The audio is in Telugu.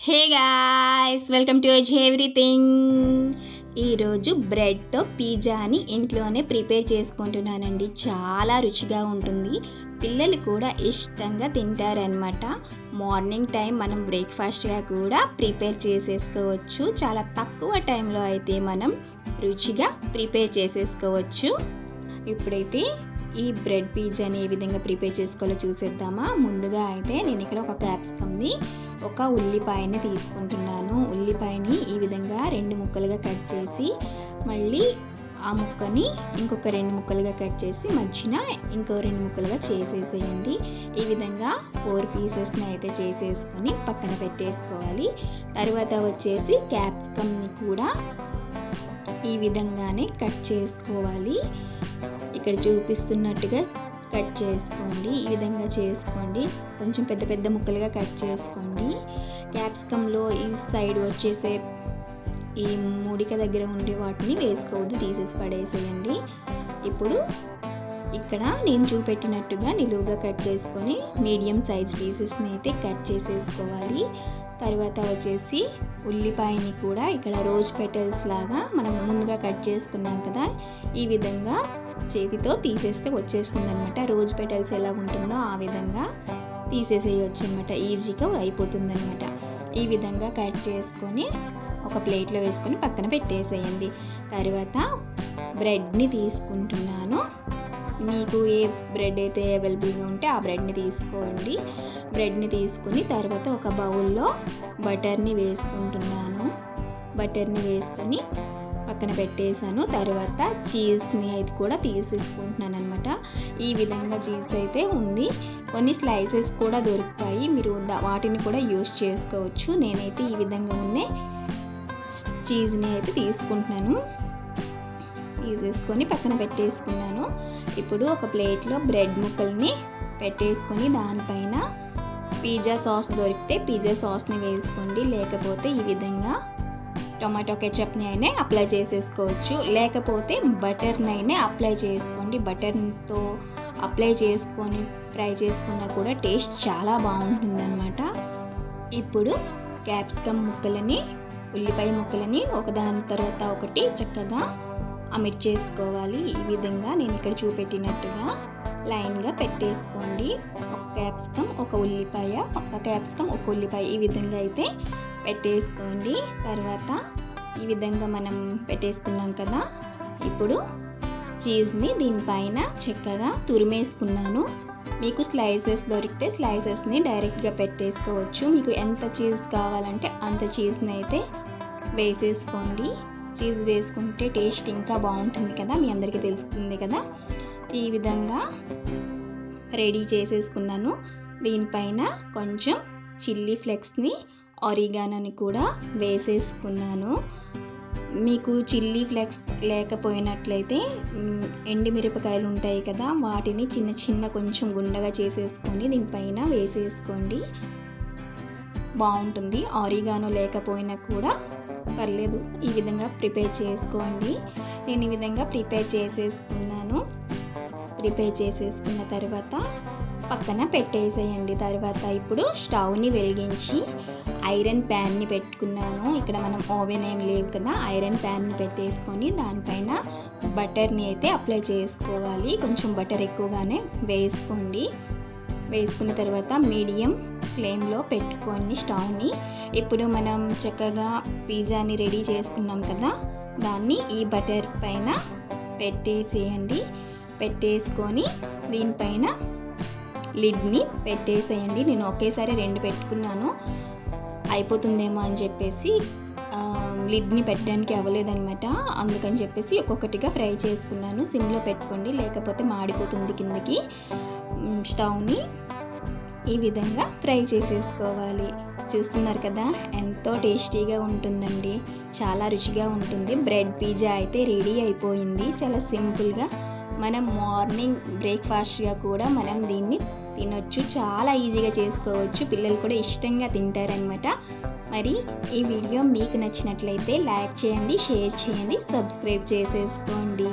హే గాయస్ వెల్కమ్ టు ఎజ్ ఎవ్రీథింగ్. ఈరోజు బ్రెడ్తో పిజ్జాని ఇంట్లోనే ప్రిపేర్ చేసుకుంటున్నానండి. చాలా రుచిగా ఉంటుంది. పిల్లలు కూడా ఇష్టంగా తింటారనమాట మార్నింగ్ టైం మనం బ్రేక్ఫాస్ట్గా కూడా ప్రిపేర్ చేసేసుకోవచ్చు. చాలా తక్కువ టైంలో అయితే మనం రుచిగా ప్రిపేర్ చేసేసుకోవచ్చు. ఇప్పుడైతే ఈ బ్రెడ్ పిజ్జాని ఏ విధంగా ప్రిపేర్ చేసుకోవాలో చూసేద్దామా? ముందుగా అయితే నేను ఇక్కడ ఒక క్యాప్సికమ్ని ఒక ఉల్లిపాయని తీసుకుంటున్నాను. ఉల్లిపాయని ఈ విధంగా రెండు ముక్కలుగా కట్ చేసి మళ్ళీ ఆ ముక్కని ఇంకొక రెండు ముక్కలుగా కట్ చేసి మధ్యన ఇంకో రెండు ముక్కలుగా చేసేసేయండి. ఈ విధంగా ఫోర్ పీసెస్ని అయితే చేసేసుకొని పక్కన పెట్టేసుకోవాలి. తర్వాత వచ్చేసి క్యాప్సికమ్ని కూడా ఈ విధంగానే కట్ చేసుకోవాలి. ఇక్కడ చూపిస్తున్నట్టుగా కట్ చేసుకోండి. ఈ విధంగా చేసుకోండి. కొంచెం పెద్ద పెద్ద ముక్కలుగా కట్ చేసుకోండి. క్యాప్సికంలో ఈ సైడ్ వచ్చేసే ఈ మూడిక దగ్గర ఉండే వాటిని వేసుకోవద్దు తీసేసి పడేసేయండి. ఇప్పుడు ఇక్కడ నేను చూపెట్టినట్టుగా నిలువుగా కట్ చేసుకొని మీడియం సైజ్ పీసెస్ని అయితే కట్ చేసేసుకోవాలి. తర్వాత వచ్చేసి ఉల్లిపాయని కూడా ఇక్కడ రోజ్ పెటల్స్ లాగా మనం ముందుగా కట్ చేసుకున్నాం కదా ఈ విధంగా చేతితో తీసేస్తే వచ్చేస్తుంది అనమాట రోజ్ పెటల్స్ ఎలా ఉంటుందో ఆ విధంగా తీసేసేయచ్చు అనమాట ఈజీగా అయిపోతుంది అనమాట ఈ విధంగా కట్ చేసుకొని ఒక ప్లేట్లో వేసుకొని పక్కన పెట్టేసేయండి. తర్వాత బ్రెడ్ని తీసుకుంటున్నాను. మీకు ఏ బ్రెడ్ అయితే అవైలబుల్గా ఉంటే ఆ బ్రెడ్ని తీసుకోండి. బ్రెడ్ని తీసుకుని తర్వాత ఒక బౌల్లో బటర్ని వేసుకుంటున్నాను. బటర్ని వేసుకొని పక్కన పెట్టేశాను. తర్వాత చీజ్ని అయితే కూడా తీసేసుకుంటున్నాను అనమాట ఈ విధంగా చీజ్ అయితే ఉంది. కొన్ని స్లైసెస్ కూడా దొరుకుతాయి. మీరు వాటిని కూడా యూస్ చేసుకోవచ్చు. నేనైతే ఈ విధంగా ఉన్న చీజ్ని అయితే తీసుకుంటున్నాను. తీసేసుకొని పక్కన పెట్టేసుకున్నాను. ఇప్పుడు ఒక ప్లేట్లో బ్రెడ్ ముక్కల్ని పెట్టేసుకొని దానిపైన పిజ్జా సాస్ దొరికితే పిజ్జా సాస్ని వేసుకోండి. లేకపోతే ఈ విధంగా టొమాటో కెచప్ని అయినా అప్లై చేసేసుకోవచ్చు. లేకపోతే బటర్ని అయినా అప్లై చేసుకోండి. బటర్తో అప్లై చేసుకొని ఫ్రై చేసుకున్నా కూడా టేస్ట్ చాలా బాగుంటుందన్నమాట. ఇప్పుడు క్యాప్సికమ్ ముక్కలని ఉల్లిపాయ ముక్కలని ఒకదాని తర్వాత ఒకటి చక్కగా అమిర్చేసుకోవాలి ఈ విధంగా నేను ఇక్కడ చూపెట్టినట్టుగా లైన్గా పెట్టేసుకోండి. ఒక క్యాప్సికమ్ ఒక ఉల్లిపాయ ఒక క్యాప్సికమ్ ఒక ఉల్లిపాయ ఈ విధంగా అయితే పెట్టేసుకోండి. తర్వాత ఈ విధంగా మనం పెట్టేసుకున్నాం కదా. ఇప్పుడు చీజ్ని దీనిపైన చక్కగా తురిమేసుకున్నాను. మీకు స్లైసెస్ దొరికితే స్లైసెస్ని డైరెక్ట్గా పెట్టేసుకోవచ్చు. మీకు ఎంత చీజ్ కావాలంటే అంత చీజ్ని అయితే వేసేసుకోండి. చీజ్ వేసుకుంటే టేస్ట్ ఇంకా బాగుంటుంది కదా? మీ అందరికీ తెలుస్తుంది కదా? ఈ విధంగా రెడీ చేసేసుకున్నాను. దీనిపైన కొంచెం చిల్లీ ఫ్లెక్స్ని ఆరిగానోని కూడా వేసేసుకున్నాను. మీకు చిల్లీ ఫ్లెక్స్ లేకపోయినట్లయితే ఎండిమిరపకాయలు ఉంటాయి కదా? వాటిని చిన్న చిన్న కొంచెం గుండగా చేసేసుకొని దీనిపైన వేసేసుకోండి. బాగుంటుంది. ఆరిగానో లేకపోయినా కూడా పర్లేదు. ఈ విధంగా ప్రిపేర్ చేసుకోండి. నేను ఈ విధంగా ప్రిపేర్ చేసేసుకున్నాను. ప్రిపేర్ చేసేసుకున్న తర్వాత పక్కన పెట్టేసేయండి. తర్వాత ఇప్పుడు స్టవ్ని వెలిగించి ఐరన్ ప్యాన్ని పెట్టుకున్నాను. ఇక్కడ మనం ఓవెన్ ఏం లేవు కదా ఐరన్ ప్యాన్ని పెట్టేసుకొని దానిపైన బటర్ని అయితే అప్లై చేసుకోవాలి. కొంచెం బటర్ ఎక్కువగానే వేసుకోండి. వేసుకున్న తర్వాత మీడియం ఫ్లేమ్లో పెట్టుకోండి స్టవ్ని ఇప్పుడు మనం చక్కగా పిజ్జాని రెడీ చేసుకున్నాం కదా దాన్ని ఈ బటర్ పైన పెట్టేసేయండి. పెట్టేసుకొని దీనిపైన లిడ్ని పెట్టేసేయండి. నేను ఒకేసారి రెండు పెట్టుకున్నాను. అయిపోతుందేమో అని చెప్పేసి లిడ్ని పెట్టడానికి అవ్వలేదనమాట అందుకని చెప్పేసి ఒక్కొక్కటిగా ఫ్రై చేసుకున్నాను. సిమ్లో పెట్టుకోండి లేకపోతే మాడిపోతుంది కిందకి. స్టవ్ని ఈ విధంగా ఫ్రై చేసేసుకోవాలి. చూస్తున్నారు కదా ఎంతో టేస్టీగా ఉంటుందండి. చాలా రుచిగా ఉంటుంది. బ్రెడ్ పిజ్జా అయితే రెడీ అయిపోయింది. చాలా సింపుల్గా మనం మార్నింగ్ బ్రేక్ఫాస్ట్గా కూడా మనం దీన్ని తినొచ్చు. చాలా ఈజీగా చేసుకోవచ్చు. పిల్లలు కూడా ఇష్టంగా తింటారనమాట మరి ఈ వీడియో మీకు నచ్చినట్లయితే లైక్ చేయండి షేర్ చేయండి సబ్స్క్రైబ్ చేసేసుకోండి.